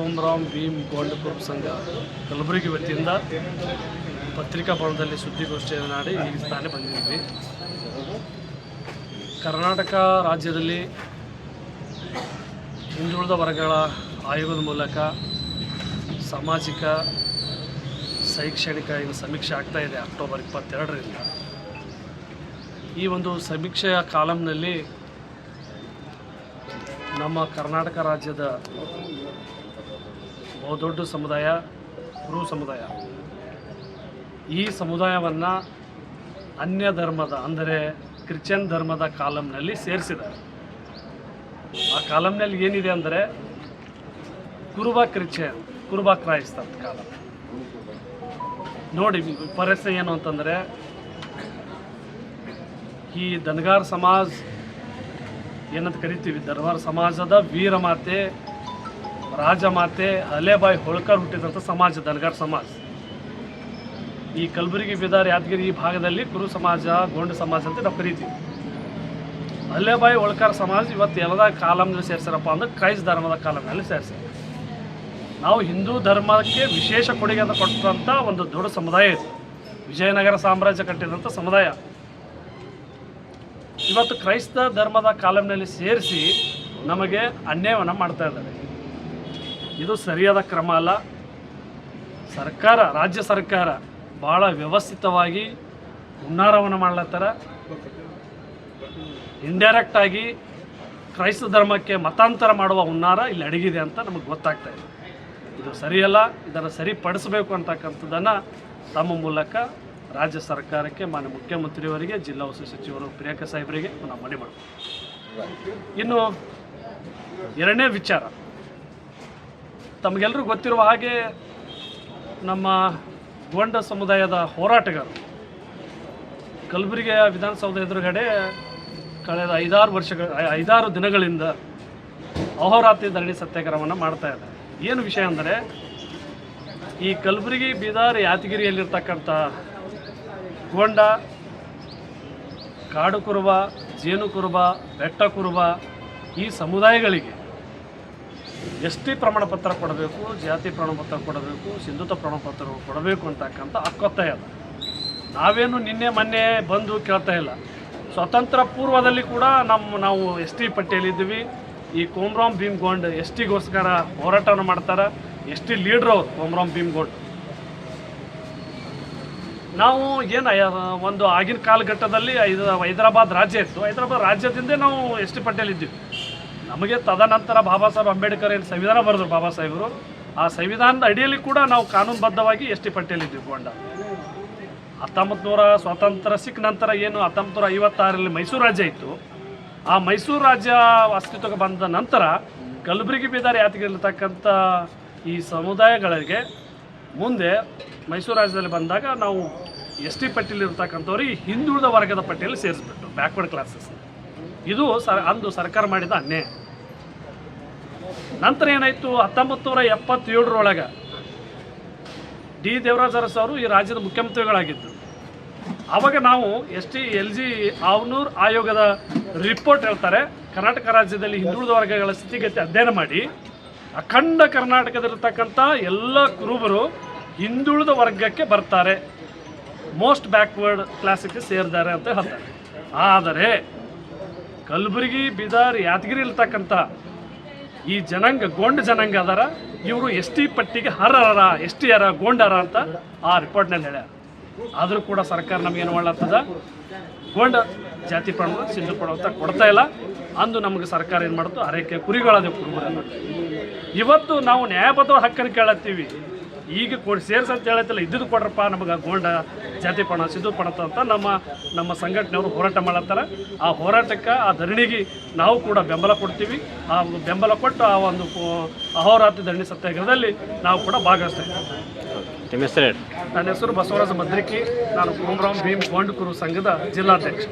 ಓಂರಾಮ್ Bhim gold group ಸಂಘ ಕಲಬುರಗಿ ವತಿಯಿಂದ ಪತ್ರಿಕಾ ಭವನದಲ್ಲಿ ಸುದ್ದಿಗೋಷ್ಠಿಯನ್ನು ಮಾಡಿ ಈಗ ಸ್ಥಾನ ಬಂದಿದ್ವಿ ಕರ್ನಾಟಕ ರಾಜ್ಯದಲ್ಲಿ ಹಿಂದುಳಿದ ವರ್ಗಗಳ ಆಯೋಗದ ಮೂಲಕ ಸಾಮಾಜಿಕ, ಶೈಕ್ಷಣಿಕ ಏನು ಸಮೀಕ್ಷೆ ಆಗ್ತಾ ಇದೆ ಅಕ್ಟೋಬರ್ ಇಪ್ಪತ್ತೆರಡರಿಂದ. ಈ ಒಂದು ಸಮೀಕ್ಷೆಯ ಕಾಲಂನಲ್ಲಿ ನಮ್ಮ ಕರ್ನಾಟಕ ರಾಜ್ಯದ ಬಹುದೊಡ್ಡ ಸಮುದಾಯ, ಗುರು ಸಮುದಾಯ. ಈ ಸಮುದಾಯವನ್ನು ಅನ್ಯ ಧರ್ಮದ, ಅಂದರೆ ಕ್ರಿಶ್ಚಿಯನ್ ಧರ್ಮದ ಕಾಲಂನಲ್ಲಿ ಸೇರಿಸಿದ್ದಾರೆ. ಆ ಕಾಲಂನಲ್ಲಿ ಏನಿದೆ ಅಂದರೆ, ಕುರುಬ ಕ್ರಿಶ್ಚಿಯನ್, ಕುರುಬ ಕ್ರೈಸ್ತ ಕಾಲ. ನೋಡಿ ಪರಿಸ್ಥಿತಿ ಏನು ಅಂತಂದರೆ, ಈ ದನಗಾರ್ ಸಮಾಜ್ ಏನಂತ ಕರಿತೀವಿ ದರ್ಬಾರ್ ಸಮಾಜದ ವೀರಮಾತೆ ರಾಜಮಾತೆ ಅಲೆಬಾಯಿ ಹೋಳ್ಕರ್ ಹುಟ್ಟಿದಂಥ ಸಮಾಜ, ದನಗಾರ್ ಸಮಾಜ. ಈ ಕಲಬುರಗಿ ಬಿದಾರ್ ಯಾದಗಿರಿ ಈ ಭಾಗದಲ್ಲಿ ಕುರು ಸಮಾಜ, ಗೋಂಡ ಸಮಾಜ ಅಂತ ನಾವು ಕರಿತೀವಿ. ಅಲ್ಲೇಬಾಯಿ ಒಳಕಾರ ಸಮಾಜ ಇವತ್ತು ಎಲ್ಲದ ಕಾಲಂನಲ್ಲಿ ಸೇರಿಸ್ಯಾರಪ್ಪ ಅಂದ್ರೆ ಕ್ರೈಸ್ತ ಧರ್ಮದ ಕಾಲಂನಲ್ಲಿ ಸೇರಿಸ್ಯಾರ. ನಾವು ಹಿಂದೂ ಧರ್ಮಕ್ಕೆ ವಿಶೇಷ ಕೊಡುಗೆ ಅಂತ ಕೊಟ್ಟಂಥ ಒಂದು ದೊಡ್ಡ ಸಮುದಾಯ ಇದು. ವಿಜಯನಗರ ಸಾಮ್ರಾಜ್ಯ ಕಟ್ಟಿದಂಥ ಸಮುದಾಯ. ಇವತ್ತು ಕ್ರೈಸ್ತ ಧರ್ಮದ ಕಾಲಂನಲ್ಲಿ ಸೇರಿಸಿ ನಮಗೆ ಅನ್ಯಾಯವನ್ನು ಮಾಡ್ತಾ ಇದ್ದಾರೆ. ಇದು ಸರಿಯಾದ ಕ್ರಮ ಅಲ್ಲ. ಸರ್ಕಾರ, ರಾಜ್ಯ ಸರ್ಕಾರ ಭಾಳ ವ್ಯವಸ್ಥಿತವಾಗಿ ಹುನ್ನಾರವನ್ನು ಮಾಡ್ಲತ್ತಾರ. ಇಂಡೈರೆಕ್ಟ್ ಆಗಿ ಕ್ರೈಸ್ತ ಧರ್ಮಕ್ಕೆ ಮತಾಂತರ ಮಾಡುವ ಹುನ್ನಾರ ಇಲ್ಲಿ ಅಡಗಿದೆ ಅಂತ ನಮಗೆ ಗೊತ್ತಾಗ್ತಾ ಇದೆ. ಇದು ಸರಿಯಲ್ಲ, ಇದನ್ನು ಸರಿಪಡಿಸಬೇಕು ಅಂತಕ್ಕಂಥದ್ದನ್ನು ತಮ್ಮ ಮೂಲಕ ರಾಜ್ಯ ಸರ್ಕಾರಕ್ಕೆ ಮಾನ್ಯ ಮುಖ್ಯಮಂತ್ರಿಯವರಿಗೆ, ಜಿಲ್ಲಾ ಉಸ್ತುವಾರಿ ಸಚಿವರು ಪ್ರಿಯಾಂಕ ಸಾಹೇಬರಿಗೆ ನಾವು ಮನವಿ ಮಾಡ್ತೀವಿ ಇನ್ನು ಎರಡನೇ ವಿಚಾರ. ತಮಗೆಲ್ಲರೂ ಗೊತ್ತಿರುವ ಹಾಗೆ ನಮ್ಮ ಗೊಂಡ ಸಮುದಾಯದ ಹೋರಾಟಗಾರರು ಕಲಬುರಗಿಯ ವಿಧಾನಸೌಧ ಎದುರುಗಡೆ ಕಳೆದ ಐದಾರು ವರ್ಷಗಳ ಐದಾರು ದಿನಗಳಿಂದ ಅಹೋರಾತ್ರಿ ಧರಣಿ ಸತ್ಯಾಗ್ರಹವನ್ನು ಮಾಡ್ತಾ ಇದ್ದಾರೆ. ಏನು ವಿಷಯ ಅಂದರೆ, ಈ ಕಲಬುರಗಿ, ಬೀದರ್, ಯಾದಗಿರಿಯಲ್ಲಿರ್ತಕ್ಕಂಥ ಗೊಂಡ ಕಾಡು ಕುರುಬ ಜೇನು ಕುರುಬ ಬೆಟ್ಟ ಕುರುಬ ಈ ಸಮುದಾಯಗಳಿಗೆ ಎಸ್ ಟಿ ಪ್ರಮಾಣ ಪತ್ರ ಕೊಡಬೇಕು, ಜಾತಿ ಪ್ರಮಾಣಪತ್ರ ಕೊಡಬೇಕು, ಸಿಂಧುತ್ವ ಪ್ರಮಾಣಪತ್ರ ಕೊಡಬೇಕು ಅಂತಕ್ಕಂಥ ಹಕ್ಕೊತ್ತಾಯ ಅದ ನಾವೇನು ನಿನ್ನೆ, ಮೊನ್ನೆ ಬಂದು ಕೇಳ್ತಾ ಇಲ್ಲ. ಸ್ವತಂತ್ರ ಪೂರ್ವದಲ್ಲಿ ಕೂಡ ನಮ್ಮ, ನಾವು ಎಸ್ ಟಿ ಪಟ್ಟಿಯಲ್ಲಿದ್ದೀವಿ ಈ ಕೋಮ್ರಾಮ್ ಭೀಮ್ ಗೋಂಡ್ ಎಸ್ ಟಿಗೋಸ್ಕರ ಹೋರಾಟವನ್ನು ಮಾಡ್ತಾರೆ. ಎಸ್ ಟಿ ಲೀಡ್ರ್ ಅವರು ಕೋಮ್ರಾಮ್ ಭೀಮ್ ಗೋಂಡ್ ನಾವು ಏನು ಒಂದು ಆಗಿನ ಕಾಲಘಟ್ಟದಲ್ಲಿ ಐದು, ಹೈದರಾಬಾದ್ ರಾಜ್ಯ ಇತ್ತು. ಹೈದರಾಬಾದ್ ರಾಜ್ಯದಿಂದ ನಾವು ಎಸ್ ಟಿ ಪಟ್ಟಿಯಲ್ಲಿದ್ದೀವಿ ನಮಗೆ ತದನಂತರ ಬಾಬಾ ಸಾಹೇಬ್ ಅಂಬೇಡ್ಕರ್ ಏನು ಸಂವಿಧಾನ ಬರೆದ್ರು ಬಾಬಾ ಸಾಹೇಬರು, ಆ ಸಂವಿಧಾನದ ಅಡಿಯಲ್ಲಿ ಕೂಡ ನಾವು ಕಾನೂನುಬದ್ಧವಾಗಿ ಎಸ್ ಟಿ ಪಟ್ಟಿಯಲ್ಲಿದ್ದೀವಿ ಗೊಂಡ. ಹತ್ತೊಂಬತ್ತು ನೂರ ಸ್ವಾತಂತ್ರ್ಯ ಸಿಕ್ಕ ನಂತರ ಏನು ಹತ್ತೊಂಬತ್ತು ನೂರ ಐವತ್ತಾರರಲ್ಲಿ ಮೈಸೂರು ರಾಜ್ಯ ಇತ್ತು. ಆ ಮೈಸೂರು ರಾಜ್ಯ ಅಸ್ತಿತ್ವಕ್ಕೆ ಬಂದ ನಂತರ ಕಲಬುರಗಿ ಬೀದರ್ ಯಾತಗಿರ್ತಕ್ಕಂಥ ಈ ಸಮುದಾಯಗಳಿಗೆ ಮುಂದೆ ಮೈಸೂರು ರಾಜ್ಯದಲ್ಲಿ ಬಂದಾಗ ನಾವು ಎಸ್ ಟಿ ಪಟ್ಟಿಯಲ್ಲಿರ್ತಕ್ಕಂಥವ್ರಿಗೆ ಹಿಂದುಳಿದ ವರ್ಗದ ಪಟ್ಟಿಯಲ್ಲಿ ಸೇರಿಸ್ಬಿಟ್ಟು ಬ್ಯಾಕ್ವರ್ಡ್ ಕ್ಲಾಸಸ್ ಇದು ಸರ್, ಅಂದು ಸರ್ಕಾರ ಮಾಡಿದ ಅನ್ಯಾಯ. ನಂತರ ಏನಾಯಿತು? ಹತ್ತೊಂಬತ್ತು ನೂರ ಎಪ್ಪತ್ತೇಳರೊಳಗೆ ಡಿ ದೇವರಾಜ ಅರಸ್ ಅವರು ಈ ರಾಜ್ಯದ ಮುಖ್ಯಮಂತ್ರಿಗಳಾಗಿದ್ದರು. ಆವಾಗ ನಾವು S T, L G, Havanur ಆಯೋಗದ ರಿಪೋರ್ಟ್ ಹೇಳ್ತಾರೆ. ಕರ್ನಾಟಕ ರಾಜ್ಯದಲ್ಲಿ ಹಿಂದುಳಿದ ವರ್ಗಗಳ ಸ್ಥಿತಿಗತಿ ಅಧ್ಯಯನ ಮಾಡಿ, ಅಖಂಡ ಕರ್ನಾಟಕದಲ್ಲಿರ್ತಕ್ಕಂಥ ಎಲ್ಲ ಕುರುಬರು ಹಿಂದುಳಿದ ವರ್ಗಕ್ಕೆ ಬರ್ತಾರೆ. ಮೋಸ್ಟ್ ಬ್ಯಾಕ್ವರ್ಡ್ ಕ್ಲಾಸಿಗೆ ಸೇರಿದ್ದಾರೆ ಅಂತ ಹೇಳ್ತಾರೆ. ಆದರೆ ಕಲಬುರಗಿ, ಬೀದರ್, ಯಾದಗಿರಿ ಇರ್ತಕ್ಕಂಥ ಈ ಜನಾಂಗ, ಗೊಂಡ ಜನಾಂಗ ಅದಾರ. ಇವರು ಎಸ್ ಟಿ ಪಟ್ಟಿಗೆ ಹರರ ಎಸ್ ಟಿ ಅರ ಗೊಂಡರ ಅಂತ ಆ ರಿಪೋರ್ಟ್ನಲ್ಲಿ ಹೇಳ್ಯಾರ. ಆದರೂ ಕೂಡ ಸರ್ಕಾರ ನಮಗೇನು ಮಾಡ್ಲತ್ತದ ಗೊಂಡ ಜಾತಿ ಪ್ರಮಾಣ ಸಿಂಧು ಪ್ರಮಾಣ ಕೊಡ್ತಾ ಇಲ್ಲ. ಅಂದು ನಮಗೆ ಸರ್ಕಾರ ಏನು ಮಾಡ್ತು? ಅರೇಕೆ ಕುರಿಗಳಾದ ಕುರುಬರ ಇವತ್ತು ನಾವು ನ್ಯಾಯಬದ್ಧ ಹಕ್ಕನ್ನು ಕೇಳತ್ತೀವಿ. ಈಗ ಕೊಡಿ ಸೇರ್ಸ್ ಅಂತ ಹೇಳತ್ತಿಲ್ಲ ಇದ್ದಿದ್ದು ಕೊಡ್ರಪ್ಪ ನಮಗೆ ಗೋಂಡ ಜಾತಿ ಪಣ ಸಿದ್ದು ಪಣ ಅಂತ ನಮ್ಮ ನಮ್ಮ ಸಂಘಟನೆಯವರು ಹೋರಾಟ ಮಾಡತ್ತಾರೆ. ಆ ಹೋರಾಟಕ್ಕೆ ಆ ಧರಣಿಗೆ ನಾವು ಕೂಡ ಬೆಂಬಲ ಕೊಡ್ತೀವಿ. ಆ ಬೆಂಬಲ ಕೊಟ್ಟು ಆ ಒಂದು ಅಹೋರಾತ್ರಿ ಧರಣಿ ಸತ್ಯಾಗ್ರಹದಲ್ಲಿ ನಾವು ಕೂಡ ಭಾಗವಹಿಸ್ತೇವೆ ನಿಮ್ಮ ಹೆಸರು ನನ್ನ ಹೆಸರು ಬಸವರಾಜ ಮದ್ರಿಕಿ ನಾನು ಕೋಮರಾಮ್ ಭೀಮ್ ಗೋಂಡ್ಕುರು ಸಂಘದ ಜಿಲ್ಲಾಧ್ಯಕ್ಷ.